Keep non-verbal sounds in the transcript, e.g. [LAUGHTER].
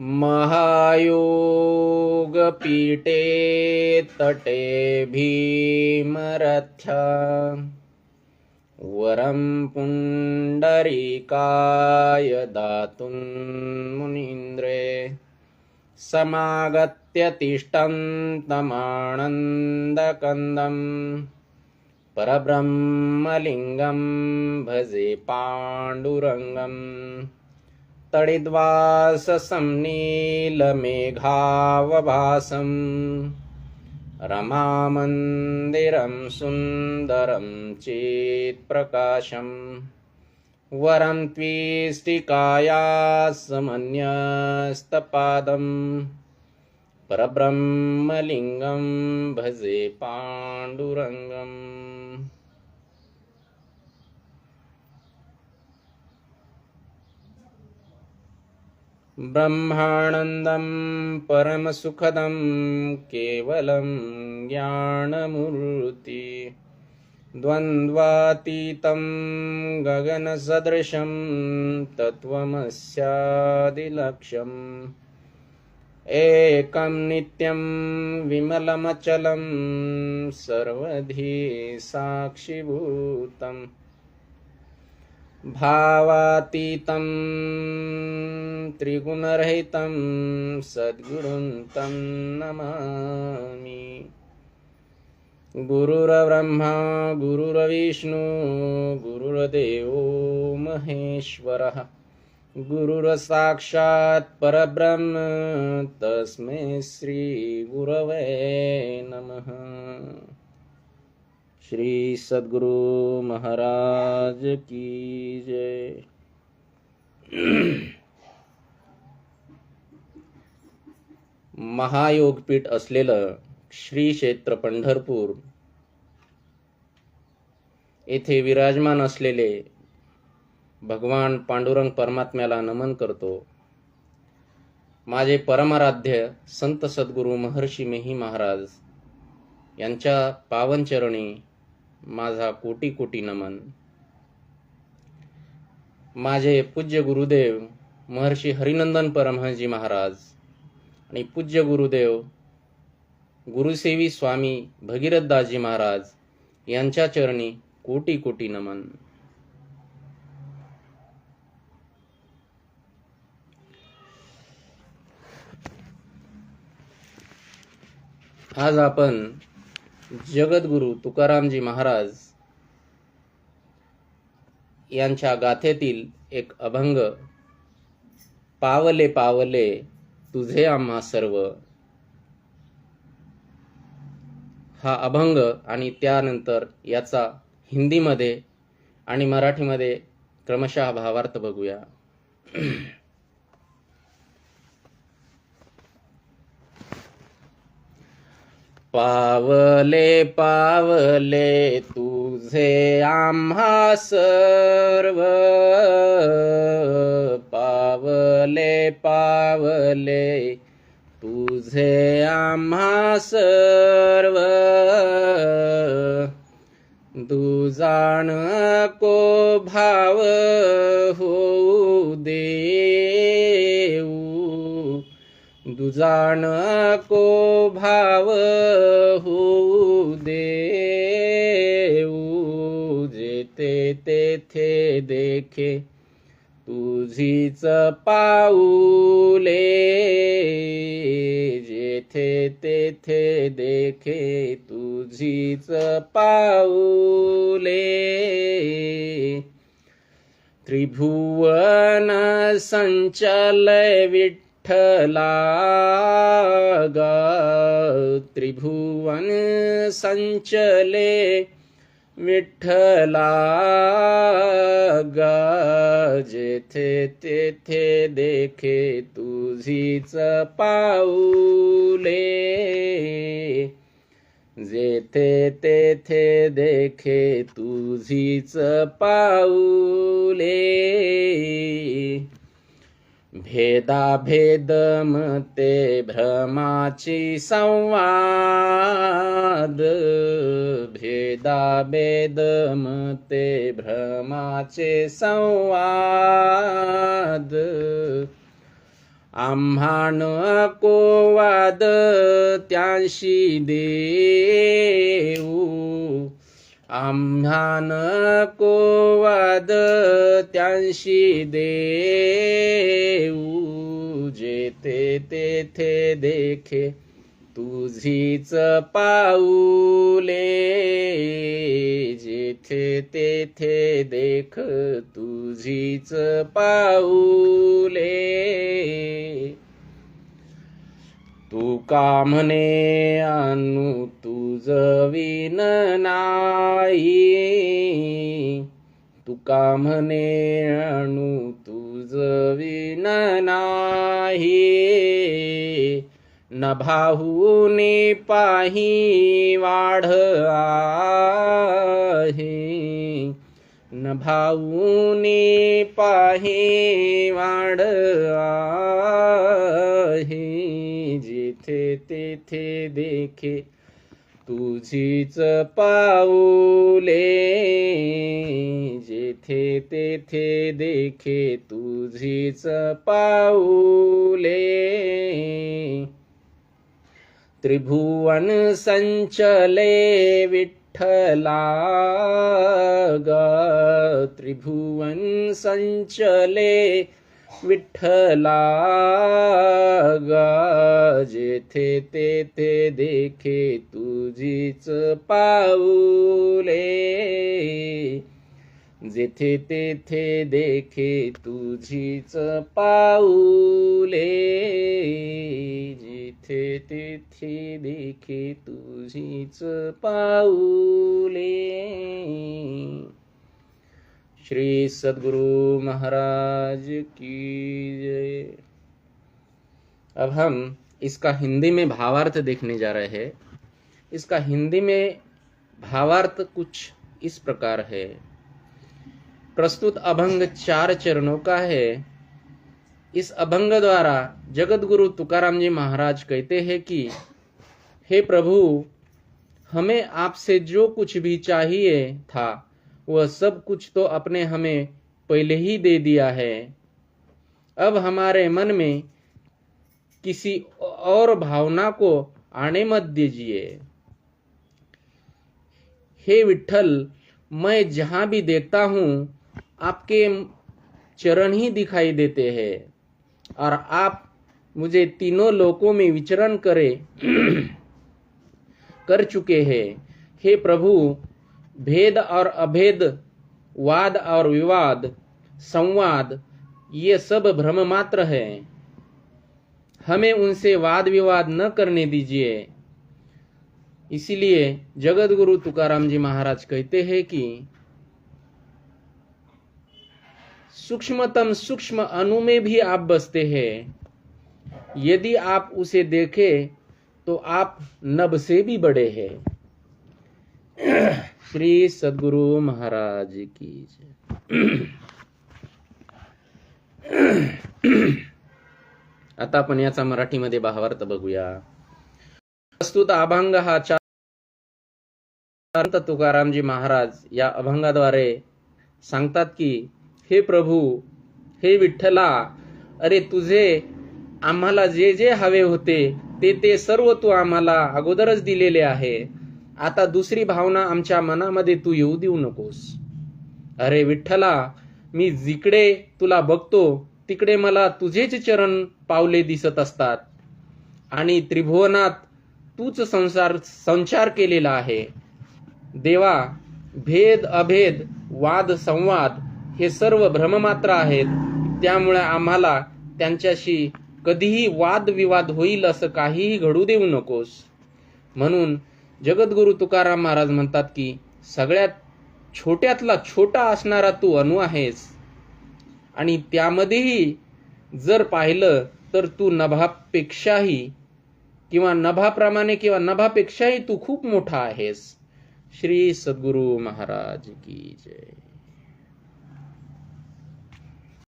महायोगपीठे तटे भीमरथ्या। वरं पुण्डरीकाय दातुं मुनीन्द्रे। समागत्य तिष्ठन्तमानन्दकन्दम् परब्रह्मलिङ्गं भजे पाण्डुरङ्गम् तडिद्वाससंनीलमेघावभासम् रमामन्दिरं सुन्दरं चेत्प्रकाशम्। वरं त्वीष्टिकायासमन्यस्तपादम्। परब्रह्मलिङ्गं भजे पाण्डुरङ्गम् ब्रह्मानन्दं परमसुखदं केवलं ज्ञानमूर्ति। द्वन्द्वातीतं गगनसदृशं तत्त्वमस्यादिलक्ष्यम्। एकं नित्यं विमलमचलं सर्वधी साक्षिभूतम् भावातीतं त्रिगुणरहितं सद्गुरुं तं नमामि। गुरुर्ब्रह्मा गुरुर्विष्णु गुरुर्देवो महेश्वरः। गुरुर्साक्षात् परब्रह्म तस्मै श्रीगुरवे नमः श्री सद्गुरु महाराज की जय। महायोगपीठ असलेलं श्री क्षेत्र पंढरपूर येथे विराजमान असलेले भगवान पांडुरंग परमात्म्याला नमन करतो. माझे परमाराध्य संत सद्गुरू महर्षी मेही महाराज यांच्या पावनचरणी माझा कोटी कोटी नमन. माझे पूज्य गुरुदेव महर्षी हरिनंदन परमहंसजी महाराज आणि पूज्य गुरुदेव गुरुसेवी स्वामी भगीरथदासजी महाराज यांच्या चरणी कोटी कोटी नमन. आज आपण जगद्गुरु तुकारामजी महाराज यांच्या गाथेतील एक अभंग पावले पावले तुझे आम्हा सर्व. हा अभंग आणि त्यानंतर याचा हिंदीमध्ये आणि मराठीमध्ये क्रमशः भावार्थ बघूया. पावले पावले तुझे आम्हा सर्व. पावले पावले तुझे आम्हा सर्व. दुजाण को भाव होऊ दे. दुजाण को भाव होऊ देऊ जेते तेथे देखे तुझीच पाऊले जेथे तेथे देखे तुझीच पाऊले. त्रिभुवन संचलय विठ्ठला गा त्रिभुवन संचले विठ्ठला गा जेथे तेथे देखे तुझीच पाऊले. जेथे तेथे देखे तुझीच पाऊले. भेदाभेद मते भ्रमाची संवाद. भेदाभेद मते भ्रमाचे संवाद. आम्हाण कोवाद त्यांशी देव आम्हा नको वाद त्यांशी देऊ. जेथे तेथे देखे तुझीच पाऊले. जेथे तेथे देख तुझीच पाऊले. तू का म्हणे आणू तुझ विन नाही? तुका म्हणे आणू तुझ विन नाही? न भाऊने पाही वाढ आहे. न भाऊने पाही वाढ आहे. जिथे तेथे देखे. तुझीच पाऊले जेथे तेथे देखे. तुझीच पाऊले. त्रिभुवन संचले विठ्ठला ग. त्रिभुवन संचले विठ्ठला गा जेथे तेथे देखे तुझीच पाऊले. जेथे तेथे देखे तुझीच पाऊले. जेथे तेथे देखे तुझीच पाऊले. श्री सद्गुरु महाराज की जय। अब हम इसका हिंदी में भावार्थ देखने जा रहे हैं। इसका हिंदी में भावार्थ कुछ इस प्रकार है। प्रस्तुत अभंग चार चरणों का है। इस अभंग द्वारा जगत गुरु तुकाराम जी महाराज कहते हैं कि, हे प्रभु, हमें आपसे जो कुछ भी चाहिए था वह सब कुछ तो अपने हमें पहले ही दे दिया है। अब हमारे मन में किसी और भावना को आने मत दीजिए। हे विठल मैं जहाँ भी देखता हूँ, आपके चरण ही दिखाई देते हैं और आप मुझे तीनों लोकों में विचरण करे, [CLEARS THROAT] कर चुके हैं। हे प्रभु भेद और अभेद, वाद और विवाद, संवाद, ये सब भ्रम मात्र है। हमें उनसे वाद विवाद न करने दीजिए। इसीलिए जगत गुरु तुकाराम जी महाराज कहते हैं कि, सूक्ष्मतम सूक्ष्म अणु में भी आप बसते हैं। यदि आप उसे देखें तो आप नब से भी बड़े हैं। श्री सद्गुरु महाराज की आता आपण याचा मराठीमध्ये भावार्थ बघूया. प्रस्तुत अभंग हा चार तुकारामजी महाराज या अभंगाद्वारे सांगतात की हे प्रभू हे विठ्ठला अरे तुझे आम्हाला जे जे हवे होते ते ते सर्व तू आम्हाला अगोदरच दिलेले आहे. आता दुसरी भावना आमच्या मनामध्ये तू येऊ देऊ नकोस. अरे विठ्ठला मी जिकडे तुला बघतो तिकडे मला तुझेच चरण पावले दिसत असतात. आणि त्रिभुवनात तूच संसार संचार केलेला आहे. देवा भेद अभेद वाद संवाद हे सर्व भ्रममात्र आहेत. त्यामुळे आम्हाला त्यांच्याशी कधीही वादविवाद होईल असं काहीही घडू देऊ नकोस. म्हणून जगद्गुरु तुकाराम महाराज म्हणतात की सगळ्यात छोट्यातला छोटा असणारा तू अणु आहेस. आणि त्यामध्येही जर पाहिलं तर तू नभापेक्षाही किंवा नभाप्रमाणे किंवा नभापेक्षाही तू खूप मोठा आहेस. श्री सद्गुरु महाराज की जय.